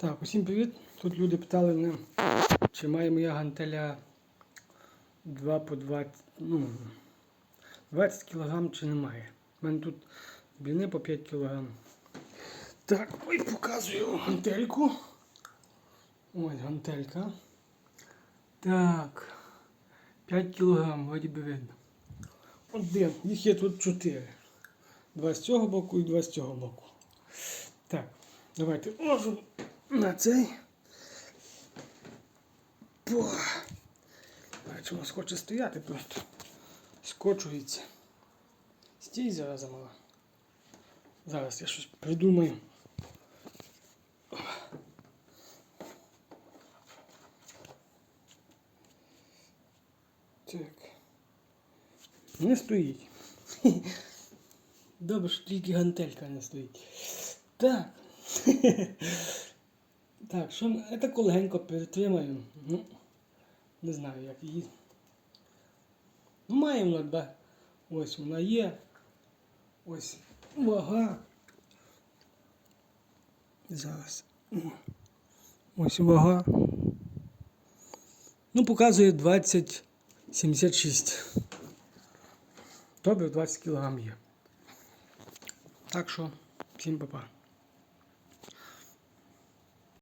Так, усім привіт. Тут люди питали мене, чи має моя гантеля 2 по 20, ну, 20 кг чи немає. У мене тут бліни по 5 кг. Так, ой, показую гантельку. Ось гантелька. Так. 5 кг, вроді би видно. Один. Їх є тут 4. Два з цього боку і два з цього боку. Так, давайте ложу на цей. У нас хоче стояти просто. Скочується. Стій зараз мала. Зараз я щось придумаю. Так. Не стоїть. Добре, що тільки гантелька не стоїть. Так. Так, що ми це легенько перетримаємо. Ну, не знаю, як її. Ну, маємо вона, да. Ось вона є. Ось вага. Зараз. Ось вага. Ну, показує 20,76. Добре, 20 кг є. Так що, всім па-па.